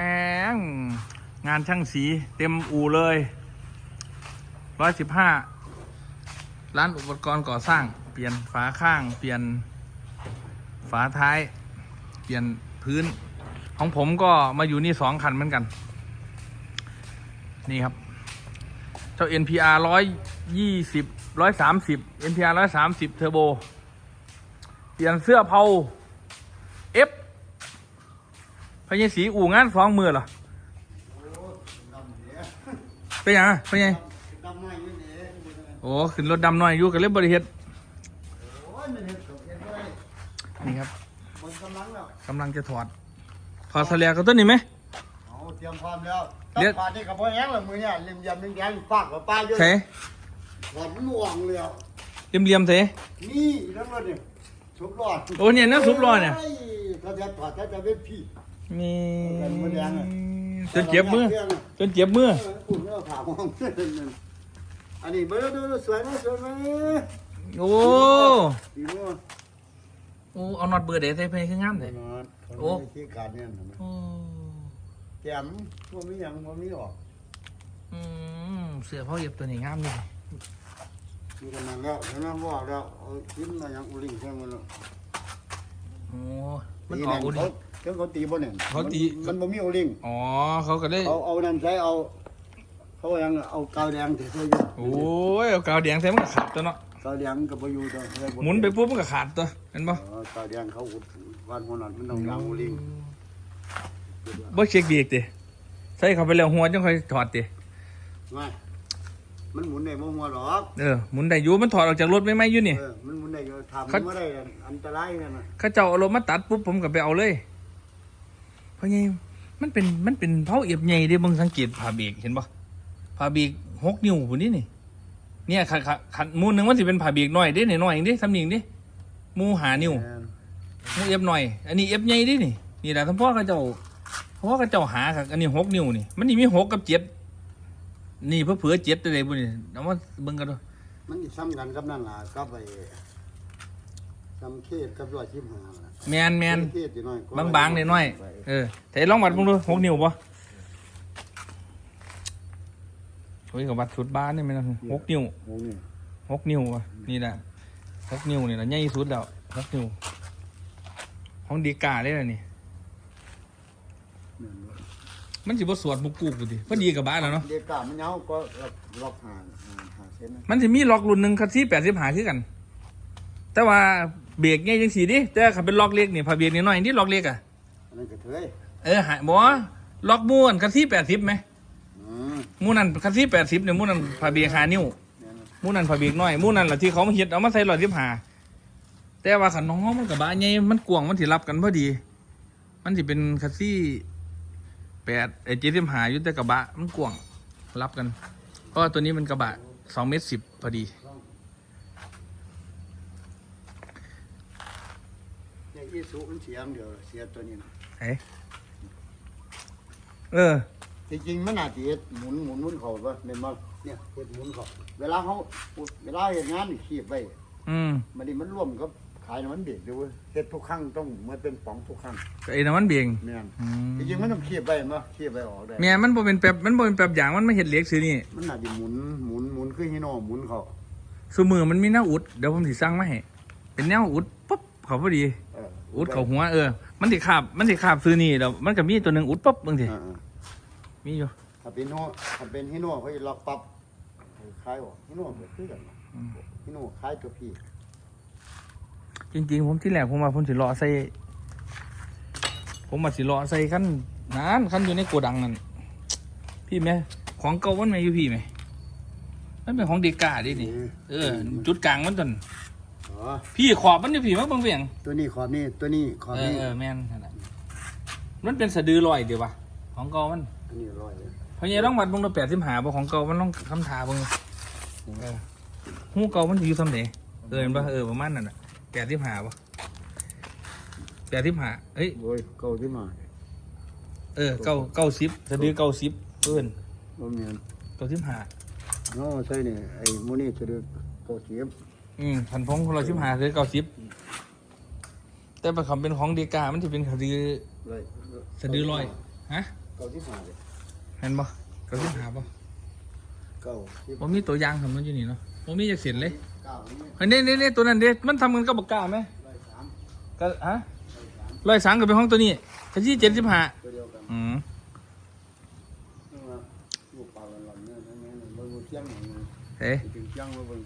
แหมงานช่างสีเต็มอู่เลยร้อยสิบห้าร้านอุปกรณ์ก่อสร้าง เปลี่ยนฝาข้าง เปลี่ยนฝาท้าย เปลี่ยนพื้น ของผมก็มาอยู่นี่สองคันเหมือนกัน นี่ครับ เจ้า NPR ร้อยยี่สิบร้อยสามสิบ NPR ร้อยสามสิบเทอร์โบ เปลี่ยนเสื้อเผา พญาสีอู่งานสองมือเหรอเป็นยังอะเป็นยังดำน้อยอยู่นี่โอ้ขึ้นรถดำหน่อยอยู่กับเล่บริเฮ็ดโอ้ยมันเห็นตกเห็นบ่ได้นี่ครับบนกำลังแล้วกำลังจะถอดถอดเสลียกับต้นนี้ไหมเอาเตรียมพร้อมแล้วเรียกตัดปาดนี่กับพ่อแห้งแล้วมือเนี่ยริมยำริมแดงฟากกับป้าเยอะใช่หอมหน่วงเลยอะเรียมๆเถอะนี่ทั้งรถเนี่ยชุบรอดโอ้เนี่ยนะซุปรอเนี่ยฮ้ถ้าจะถอดถ้าจะเป็นพี่มีมั นแดงอะจนเจ็บมือจนเจ็บมือเอออุ่นแล้วถามห้องอันนี้เบอร์ดูดูสวยไหมสวยไหมโอ้สีม่วงโอ้เอาน็อตเบอร์เดใส่ไปคืองามเลยนอนโอ้ที่การเนี่ยเห็นไหมโอ้แก้มว่ามีหยังว่ามีออกอืมเสือพ่อเย็บตัวนี้งามเลยมีกันนั้นแล้วเห็นไหมบอกแล้วเอาชิ้นมาหยังอุลิงใช่ไหมล่ะโอ้ มันออกอุดิเขาเขาตีบ่เนี่ยเขาตี มันบ่มีอุลิงอ๋อ เขาก็ได้เอาเอานั่นใช้เอา เขายังเอากาวแดงที่ใส่อยู่โอ้ยเอากาวแดงใส่มันก็ขาดตัวเนาะกาวแดงกับประยูตัวใส่บ่หมุนไปปุ๊บมันก็ขาดตัวเห็นปะเออกาวแดงเขาอุดวันหัวนั้นมันต้องยางอุลิงบ่เช็คดีกติใส่เข้าไปแล้วหัวจังค่อยถอดติไม่ มันหมุนได้บ่หัวหรอกเออหมุนได้อยู่มันถอดออกจากรถไม่ไหมอยู่นี่ เออมันหมุนได้อยู่ทำเขาบ่ได้อันตรายนั่นน่ะเข้าเจ้าเอารมณ์มาตัดปุ๊บผมก็ไปเอาเลย เพราะไงมันเป็นมันเป็นเผาเอียบใหญ่เด้เบิ่งสังเกตผ่าเบรกเห็นปะผ่าเบรกหกนิ้วพุ่นนี่นี่เนี่ยขันขันขันหมูหนึงมันสิเป็นผ่าเบรกน้อยเด้หน่อยๆเด้สำนิงเด้หมูหานิ้วแม่นหมูเอฟหน่อย อันนี้เอฟใหญ่เดินี่นี่แหละทั้งพ่อเขาเจ้าพ่อเขาเจ้าหาครับอันนี้หกนิ้วนี่มันนี่มีหกกับเจ็ด นี่เพื่อเผื่อเจ็ดตัวใดบุนี่เอามาเบิ่งกันดูมันสิซ้ำกันกับนั่นล่ะกับไอ้ซ้ำเคสกับร้อยชิบหาล่ะแมนแมนเคสสิน้อยกว่บางๆนิดหน่อยเออแต่ลองวัดมึงดูหกนิ้วปะโอ้ยกับวัดชุดบ้านนี่มันหกนิ้วโอ้นี่หกนิ้ววะนี่แหละหกนิ้วนี่แหละใหญ่สุดแล้วหกนิ้วห้องดีกาเลยนะนี่ แม่นบ่ มันสิบ่สวดมุกกูกูดิพอดีกับบ้านแล้วเนาะเด็กกะมันเหงาก็ล็อกล็อกหาหาหาเส้นนะมันจะมีล็อกรุ่นหนึ่งคันที่แปดสิบหาคือกัน แต่ว่าเบรกไงยังสีดิแต่ขับเป็นล็อกเล็กนี่พาเบรกนิดหน่อยนี่ล็อกเล็กอะอันนั้นก็เถยเออหายบอกว่าล็อกม้วนคันที่แปดสิบไหมอืมมูนั่นคันที่แปดสิบเนี่ยมูนั่นพาเบรกหานิ้วแม่นบ่มูนั่นพาเบรกน้อยมูนั่นแหละที่เขามาเฮ็ดเอามาใส่ร้อยสิบหาแต่ว่าขันน้องมันกับบ้านไงมันกวางมันถิรับกันพอดี มันสิเป็นคันที่ แปดไอ้เจ็ดสิบหาอยู่แต่กระบะมันกวางรับกัน เพราะว่าตัวนี้มันกระบะสองเมตรสิบพอดีเนี่ยอีสุมันเสียงเดียวเสียตัวนี้นะเอ้เออจริงๆมันอาจจะเฮ็ดหมุนหมุนหมุนเขาว่าแม่นบ่เนี่ยเฮ็ดหมุนเขาเวลาเขาเวลาเฮ็ดงานนี่คีบไว้อืมมันนี่มันร่วมกับ ขายน้ำมันเบรกด้วยเวยเฮ็ดทุกครั้งต้องเหมือนเป็นป๋องทุกครั้งก็ไอ้น้ำมันเบียงแม่นอืมจริงๆมันต้องคีบไว้เนาะคีบไว้ออกได้ แม่มันบ่เป็นแป๊บมันบ่เป็นแป๊บอย่างมันไม่เห็ดเหล็กซื้อนี่มันน่าจะหมุนหมุนหมุนคือฮิโนหมุนเขาซูมือมันมีแนวอุดเดี๋ยวผมสิสั่งมาให้เป็นแนวอุดปุ๊บเขาพอดี เอออุดเขาหัวเออ มันสิขาบมันสิขาบซื้อนี่เดี๋ยวมันก็มีตัวหนึงอุดปุ๊บบางทีเออมีอยู่ๆถ้าเป็นโนถ้าเป็นฮิโนเขาจะล็อกปั๊บคล้ายออกฮิโนก็คือกันฮิโนคล้ายตัวพี่ จริง ๆ ผมที่แรกผมมาผมสิรอใส่ ผมมาสิรอใส่ขั้นนานขั้นอยู่ในโกดังนั่นพี่แม่ของเก่ามันไม่อยู่พี่ไหมมันเป็นของเด็กกาดินี่เออ จุดกลางมันตวนอ๋อพี่ขอบมันอยู่พี่มั้งบางเวียงตัวนี้ขอบนี่ตัวนี้ขอบเออนี่เออแม่นนั่นแหละมันเป็นสะดือลอยเดียววะของเก่ามันอันนี้ร้อยเลยเพราะงี้ต้องวัดเบงตัวแปดสิบหาบ่ของเก่ามันต้องคำถาเบงเออหูเก่ามันอยู่สำเนเออเห็นปะเออประมาณนั่นแหละ แปดสิบหาปะแปดสิบหาเอ้ย โอ้ยเก่าที่มาเออเก้าเก้าสิบสะดือเก้าสิบเอิ้นบ่แม่นเก้าสิบหาเนาะใช่นี่ไอ้หมูนี่จะเดือเก่าเสียบอืมพันพงคนละสิบหาคือเก้าสิบแต่ประคำเป็นของเดกามันจะเป็นสะดือเลยสะดือลอยฮะเเก้าที่ห้าเลยเห็นบ่ก็สิหาบ่เก้าที่บ่มีตัวอย่างทำมันอยู่นี่เนาะบ่มีจักเสียนเลย เก้านี่เฮ้ยนี่นี่นี่ตัวนั้นเด้มันทำกันกับบักกล้าไหมร้อยสามก็ฮะร้อยสามก็เป็นห้องตัวนี้ขยี้เจ็ดสิบห้าตัวเดียวกันอืมนี่ว่าลูกปลากันหลังเนี่ยนั่นนี่เบิ่งเที่ยงหน่อยนึงเฮ้ยถึงเที่ยงมาเบิ่ง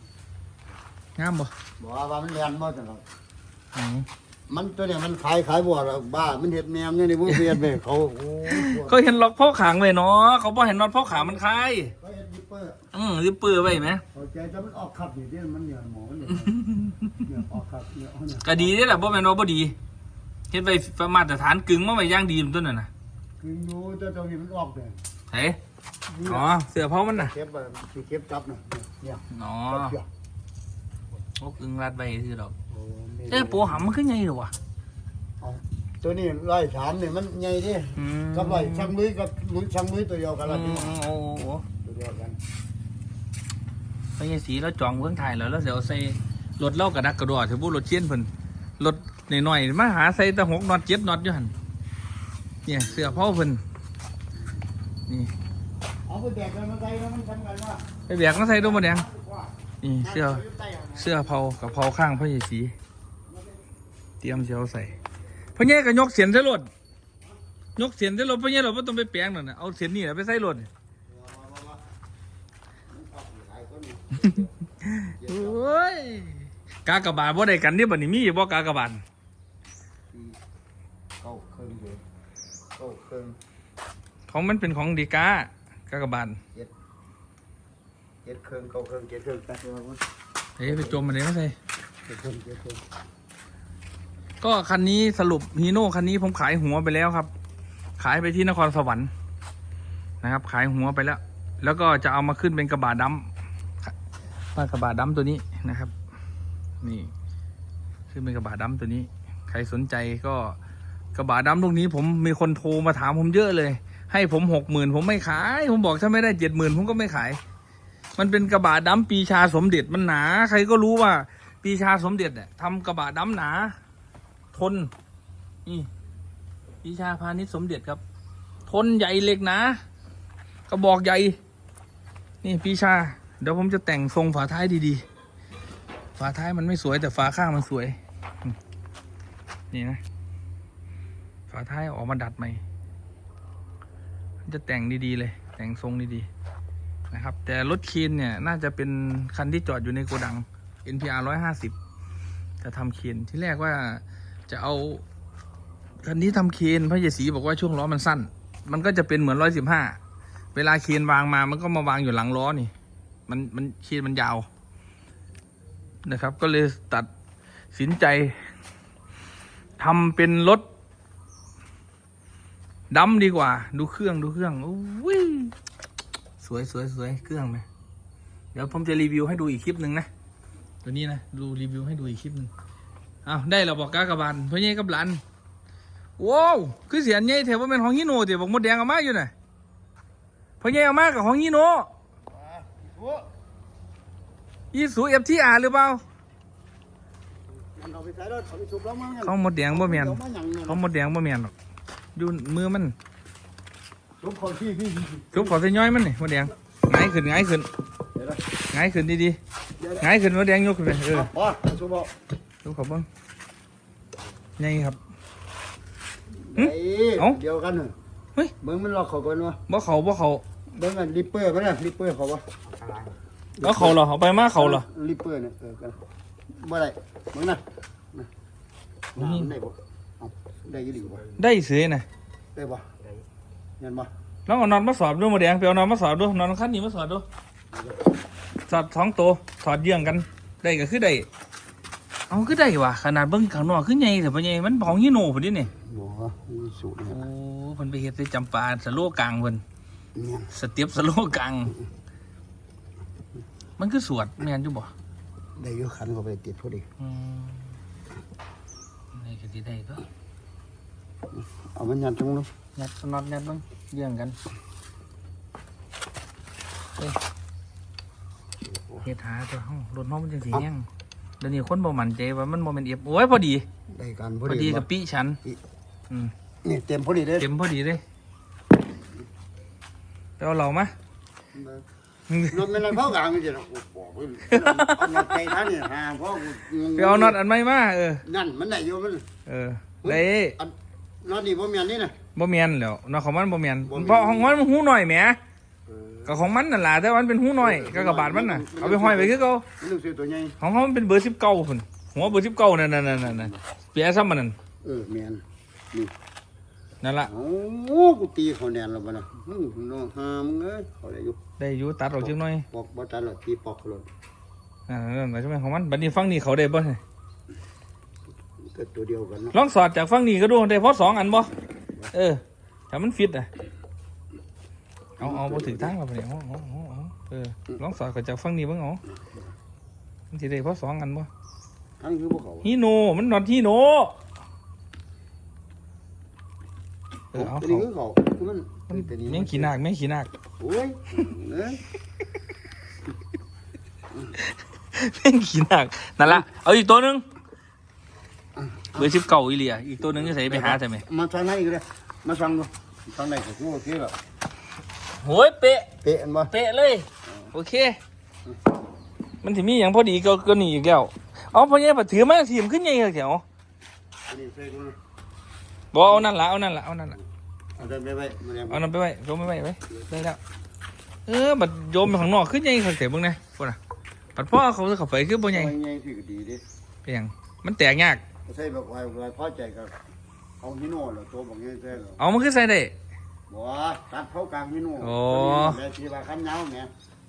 งามบ่บอกว่าว่ามันเรียนบ่จังครับอืมมันตัวเนี่ยมันขายขายบัวแล้วบ้า มันเห็ดแมมเนี่ยนี่บ่เปลี่ยนไปเขาโอ้ยก็เห็นล็อกพ่อขางไว้เนาะเขาบอกเห็นน็อตพ่อขามันคลายเขาเห็ดดิ ปเปอร์อืมริบปื้อไว้ไหมเขาใจจะมันออกขับนี่เด้มันเนี่ยหมอมันเนี่ยเนี่ยออกขับเนี่ยเอาเนี่ยก็ดีนี่แหละบ่แม่นว่าบ่ดีเฮ็ดไปประมาตรฐานกึ่งมาไว้อย่างดีมันตัวนั้นน่ะคืออยู่แต่ตรงนี้มันออกเลยเฮ้ยอ๋อเสือเผามันน่ะเก็บไปสิเก็บจับน่ะเนี่ยอ๋อจับเชือกโอ้กึ่งรัดไว้คือดอกโอ้นี่เอ้ยโปหำมันขึ้นไงหรอวะเอาตัวนี้ร้อยสามเนี่ยมันใหญ่ดิอืมกับร้อยช่างมือกับมือช่างมือตัวเดียวกันอืละมที่โอ้โห ตัวเดียวกันพญสีแล้วจองเมืองไทยแล้วแล้วเดี๋ยวใส่รถเล่ากระดักกระโดอถือบุรถเชียนเพิ่นรถหน่อยๆมาหาใส่ต่หกนอตเจ็ดนอตอยู่หันเนี่ยเสื้อเผาเพิ่นนี่เอาไปแดกมาใส่แล้วมันทำกันว่าไปแบกมาใส่ดูมาแดงนี่เสื้อเสื้อเผากับเผาข้างพญาสีเตรียมเสียวใส่พญาก็ยกเสียนใส่รถยกเสียนใส่รถพญาเราไม่ต้องไปแปลงนั่นน่ะเอาเสียนนี่แหละไปใส่รถ โอ้ยกากระบาดบ่ได้กันนี่บัดนี้มีอยู่บ่กากระบาดเข้าเครื่องเลยเข้าเครื่องของมันเป็นของดีกากากระบาดเจ็ดเครื่องเข้าเครื่องเจ็ดเครื่องแปดเครื่องเฮ้ยไปจมมันเลยไม่ใช่เจ็ดเครื่องเจ็ดเครื่องก็คันนี้สรุปฮีโน่คันนี้ผมขายหัวไปแล้วครับ ขายไปที่นครสวรรค์นะครับ ขายหัวไปแล้ว แล้วก็จะเอามาขึ้นเป็นกระบะดำ ป้ากระบะดำตัวนี้นะครับ นี่ขึ้นเป็นกระบะดำตัวนี้ ใครสนใจก็กระบะดำลูกนี้ ผมมีคนโทรมาถามผมเยอะเลย ให้ผมหกหมื่นผมไม่ขาย ผมบอกถ้าไม่ได้เจ็ดหมื่นผมก็ไม่ขาย มันเป็นกระบะดำปีชาสมเด็จมันหนา ใครก็รู้ว่า ปีชาสมเด็จเนี่ยทำกระบะดำหนา ทนนี่ปีชาพาณิชย์สมเด็จครับ ทนใหญ่เหล็กหนากระบอกใหญ่ นี่ปีชา เดี๋ยวผมจะแต่งทรงฝาท้ายดีๆ ฝาท้ายมันไม่สวยแต่ฝาข้างมันสวย นี่นะ ฝาท้ายออกมาดัดใหม่จะแต่งดีๆเลย แต่งทรงดีๆนะครับ แต่รถเคีนเนี่ยน่าจะเป็นคันที่จอดอยู่ในโกดัง NPR 150 จะทำเคีนที่แรกว่าจะเอาคันนี้ทำเคนพระเยสีบอกว่าช่วงล้อมันสั้น มันก็จะเป็นเหมือนร้อยสิบห้า เวลาเคนวางมา มันก็มาวางอยู่หลังล้อนี่ มันมันเคนมันยาวนะครับ ก็เลยตัดสินใจทำเป็นรถดำดีกว่า ดูเครื่องดูเครื่องอุ้ยสวยสวยสวยเครื่องไหมเดี๋ยวผมจะรีวิวให้ดูอีกคลิปหนึ่งนะตัวนี้นะดูรีวิวให้ดูอีกคลิปหนึ่งอ้าวได้เราบอกกากระบาลเพ่อใหญ่กับหลานว้าวคือเสียนใหญ่แถวว่าเป็นของฮิโน่เดี๋ยวบอกมดแดงเอามาอยู่น่ะพ่อใหญ่เอามากับของฮิโน่โอ้ ยี่สูเอฟทีอาร์หรือเปล่ามันเอาไปใช้รถเอาไปสูบแล้วมั้งเขามดแดงบ่แมนเดี๋ยวมาหยังเนี่ยเขามดแดงบ่แมนหรอกอยู่มือมันสูบเขาที่พี่จุบขอใส่ย้อยมันนี่มดแดงง่ายขึ้นง่ายขึ้นเดี๋ยวนะง่ายขึ้นดีเดี๋ยวๆนะง่ายขึ้นมดแดงยกขึ้นไปเออพอสูบเอาดูเขาเบ้างไงครับหึไอ้เอ้าเดียวกันเหรอเฮ้ยเบิ่งมันหลอกเขาก่อนวะบ่เขาบ่เขาเบิ่งอันริปเปอร์ปะเนี่ยริปเปอร์เขาวะ บ่เขาเหรอเอาไปมาเขาเหรอริปเปอร์เนี่ยเออกันบ่ได้เบิ่งนะนะน้ำมันได้บ่เอาได้อยี่ดีบ่ได้เสือน่ะได้บ่เงินบ่ลองเอานอนมาสอบดูมดแดงไปเอานอนมาสอบดูนอนขั้นนี้มาสอบดูสอดสองตัวสอดเยื่องกัน ได้ก็คือได้เอาคือได้ว่ะขนาดเบิ่งข้างนอกคือใหญ่แต่พ่อใหญ่มันของฮิโน่พุ่นนี่นี่บ่มีสูตรโอ้เนี่ยเพิ่นไปเฮ็ดใส่จำปาสโลกลางเพิ่นเนี่ยสเตียบสโลกลาง มันคือสวดแม่นอยู่บ่ได้อยุขันเขาไปติดพอดีอืมนี่ก็สิได้ตัวเอามันยันตรงนู้นยัดน็อตยัดเบิ่งเยื่องกันเอ้ยเฮ็ดหาตัวเฮารถเฮามันจังสิแห้งเดี๋ยวนี้คนบ่มั่นใจว่ามันบ่แม่นเอฟโอ้ยพอดี ได้กันพพออดีดีบ่กับปีฉันอืม นี่เต็มพอดีเลยเต็มพอดีเลยเอาเรามา รถมันเข้ากลางนี่จะโอ้โหเอาน็อตใจท่านเนี่ยหาเพราะไปเอาน็อตอันใหม่มาเออ นั่นมันได้อยู่มันเออได้อันน็อตนี่บ่แม่นนี่นะบ่แม่นแล้วเนาะของมันบ่แม่นบ่แม่น เพราะของมันมันหูหน่อยแหมก็ของมันนั่นล่ะแต่ว่ามันเป็นหูน้อยก็กระบาดมันน่ะเอาไปห้อยไว้คือเก่ามันต้องซื้อตัวใหญ่ของเขามันเป็นเบอร์19พุ่นหัวเบอร์19นั่นนั่นนั่นนั่นเปียซ้ำมันนั่นเออแม่นนี่นั่นล่ะโอ้กูตีเขาแน่นแล้วบ่นะมึงน้องหามึงเอ้ยเขาได้อยู่ ได้อยู่ตัดออกจังหน่อยปอกบ่ทันหรอกตีปอกเขาเลยอ่านั่นหมายถึงว่าของมันบัดนี้ฟังนี่เขาได้บ่เนี่ยก็ตัวเดียวกันเนาะลองสอดจากฟังนี่ก็ดูได้เพราะสองอันบ่เออถ้ามันฟิตอะเอาเอาบ่ถึงทางแล้วบัดนี้เอาเอาเอาเอาเออลองสอดก็จากฟังนี่เบิ่งเอามันสิได้เพราะสองอันบ่ทั้งคือบ่เขาฮีโนมันนอนฮีโนเออเอาตัวเขานี้คือเขาคือมันมันตัวนี้แม่งขี้นากแม่งขี้นาก โอ้ยเอ้ยแม่งขี้นากนั่นละเอาอีกตัวหนึงเบอร์สิบเก้าอีเลียอีกตัวหนึงจะใส่ไปหาใช่ไหมมาทางไหนก็ได้มาฟังดูทางไหนก็โอเคแล้วโหยเป๊ะ เป๊ะอันบ่เป๊ะเลย โอเค มันถึมีอย่างพอดีก็ก็หนีอีกแล้วเอาพอนี่ยถือมาทีมขึ้นใหญ่เลยเดี๋ยวอันนี้ใส่กูนะ บอกเอานั่นละเอานั่นละเอานั่นละ เอาเดินไปไว้มาแล้วเอานั่นไปไว้โยมไปไว้ไว้ได้แล้ว เออบัดโยมไปข้างนอกขึ้นใหญ่ขังเสียเบ้างนะพวกน่ะบัดพ่อเขาจะเข้าไปคือบ่ใหญ่ไว้ใหญ่ที่ก็ดีดิเป็นหยังมันแตกยากใส่แบบไว้ไว้พอใจกับเอาฮิโน่แล้วตัวบักใหญ่ใส่แล้วเอามันคือใส่ได้ บ่ว่าตัดเข้ากลางฮิโน่โอ้แม่ที่ว่าคันยาวแม่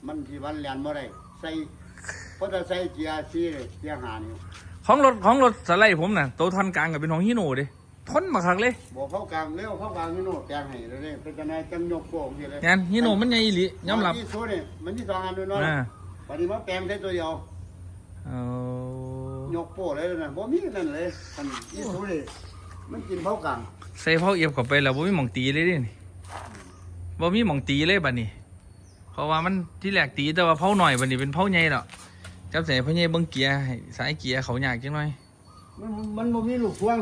มันที่วันแล่นบ่ได้ใส่เพราะถ้าใส่เกียร์4เลยเกียร์5นี่ของรถของรถสไลด์ผมน่ะตัวทอนกลางกับเป็นของฮิโน่เดิ ทนมาคักเลยบ่เข้ากลางเร็วเข้ากลางฮิโน่แปลงให้เลยเด้เป็นจังไดจังยกโป่งสิเลยงานฮิโน่มันใหญ่อีหลียอมรับที่สุดนี่มันที่สองอันด้วยเนาะอ่าปฏิมาแปลงใส่ตัวเดียวเอายกโป้เลยนะบ่มีนั่นเลยมันที่สุดนี่มันกินเผากลางใส่เผาเอียบเข้าไปแล้วบ่มีหม่องตีเลยเดิบ่มีหม่องตีเลยบัดนี้เพราะว่ามันที่แรกตีแต่ว่าเผาหน่อยบัดนี้เป็นเผาใหญ่แล้วจับใส่เผาใหญ่เบิ่งเกียร์ให้สายเกียร์เขายากจังหน่อยมันมันบ่มีลูกพวง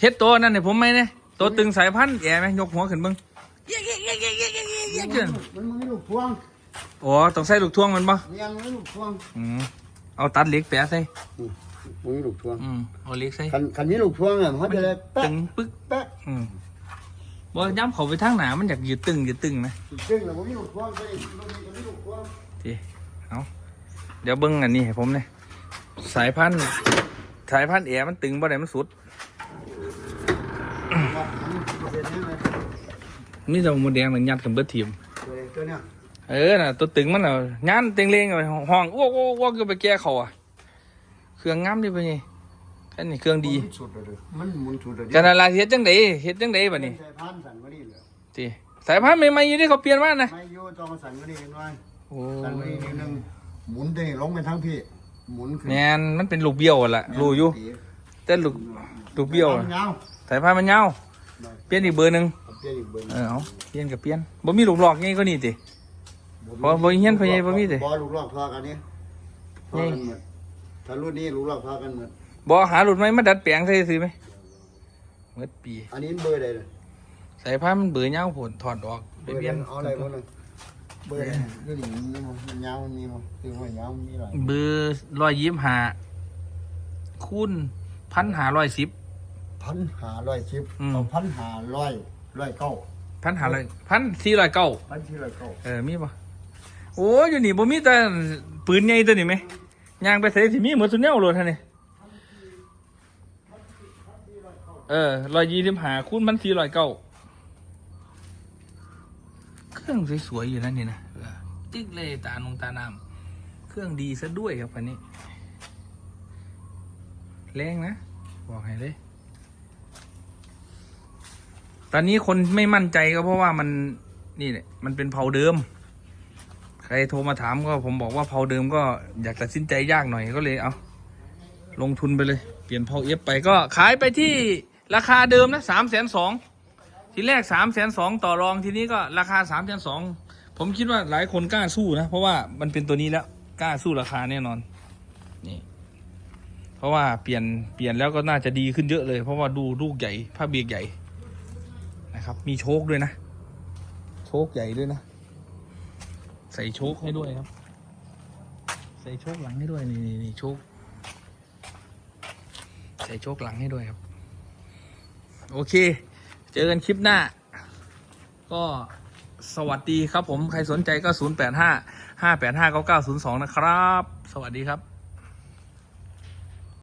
เฮ็ดตัวนั่นให้ผมไหมเนี่ยตัวตึงสายพันธุ์แอร์ไหมยกหัวขึ้นเบิ่งเย้เย้เย้เย้เย้เย้เย้เย้เย้มันบ่มีลูกพวงโอ้ต้องใส่ลูกท่วงมันบ่เมียงบ่มีลูกพวงอืมเอาตัดเหล็กแปะใส่บ่มีลูกพวงอืมเอาเหล็กใส่คันคันมีลูกพวงน่ะมันจะได้แป๊ะตึงปึ๊กแป๊ะอืมบ่ย้ำเขาไปทางหนามันอยากยืดตึงยืดตึงนะซึ่งน่ะบ่มีลูกพวงใส่บ่มีก็มีลูกพวงทีเอาเดี๋ยวเบิ้งอันนี้ให้ผมเนี่ยสายพันธุ์สายพันธุ์แอร์มันตึงบ่ได้มันสุด ว่ามันเป็นยังไงนี่จะมันแดงหนึ่งยัดกับเบิดทีม ตัวตัวเนี้ยเออน่ะตัวตึงมันอะงานเต็งเลงเลยห้องอ้วกอ้วกอ้วกก็ไปแก้เขาอะ เครื่องงามดิไปนี่แค่นี้เครื่องดีมันสุดเลยมันหมุนสุดเลยกันอะไรเฮ็ดจังไดเฮ็ดจังไดบัดนี้ใส่พันสั่นบ่นี่เลยทีสายพันธุ์ใหม่ๆอยู่ที่เขาเปลี่ยนมานะไม่อยู่ต้องสั่นบ่นี่หน่อยโอ้สั่นบ่นี่นิดนึงหมุนได้ลงไปทั้งพี่หมุนขึ้นแมนมันเป็นลูกเบี้ยวอะล่ะรู้อยู่แต่ลูกลูกเบี้ยวอะยาวสายพันธุ์มันยาว เปลี่ยนอีกเบอร์หนึงเปลี่ยนอีกเบอร์หเอนึ่งอเอาเปลี่ยนกับเปลี่ยนบ่มีลูกหลอกงี้ก็นี่ติ บ่บ่เฮียนพะเยบ่มีเด้ บ่ลูกหลอกพอกันนี่พอกันหมดถ้ารุ่นนี้ลูกหลอกพอกันหมดบ่หาหลุดไหมมาดัดแปลงใส่ซื้อไหมเมื่อปี อันนี้เบอร์ใดเลยสายพันธุ์มันเบื่อยาวผลถอดออกไปเบอร์เปลี่ยนเอาอะไรบ่นึงเบอร์ใดนี่นี่นี่มันยาวมันมีมั้งคือว่ายาวมันมีหลายเบอร์ร้อยยี่สิบห้าคูณพันหาร้อยสิบ พันหาร้อยชิปอืม เอาพันหาร้อยร้อยเก้าพันหาร้อยพันสี่ร้อยเก้าพันที่ร้อยเก้าเออมีปะโอ้ยอยู่นี่บ่มีแต่ปืนใหญ่ตัวนี้ไหมย่างไปใส่ที่มีเหมือนสุดแนวโลดท่านนี่เออร้อยยี่สิบห้าคูณพันสี่ร้อยเก้าเครื่องสวยๆอยู่นั่นนี่นะเออติ๊กเลยตาลงตาน้ำเครื่องดีซะด้วยครับคันนี้ แรงนะ บอกให้เลย ตอนนี้คนไม่มั่นใจก็เพราะว่ามันนี่แหละมันเป็นเผาเดิม ใครโทรมาถามก็ผมบอกว่าเผาเดิมก็อยากตัดสินใจยากหน่อยก็เลยเอาลงทุนไปเลย เปลี่ยนเผาเอฟไปก็ขายไปที่ราคาเดิมนะสามแสนสองทีแรกสามแสนสองต่อรองทีนี้ก็ราคาสามแสนสองผมคิดว่าหลายคนกล้าสู้นะ เพราะว่ามันเป็นตัวนี้แล้วกล้าสู้ราคาแน่นอนนี่เพราะว่าเปลี่ยนเปลี่ยนแล้วก็น่าจะดีขึ้นเยอะเลย เพราะว่าดูลูกใหญ่ผ้าเบียกใหญ่ นะครับ มีโชคด้วยนะ โชคใหญ่ด้วยนะ ใส่โชคให้ด้วยครับ ใส่โชคหลังให้ด้วยนี่นี่นี่โชค ใส่โชคหลังให้ด้วยครับ โอเค เจอกันคลิปหน้า ก็สวัสดีครับผม ใครสนใจก็ 0 8 5 5 8 5 9 9 0 2 นะครับ สวัสดีครับ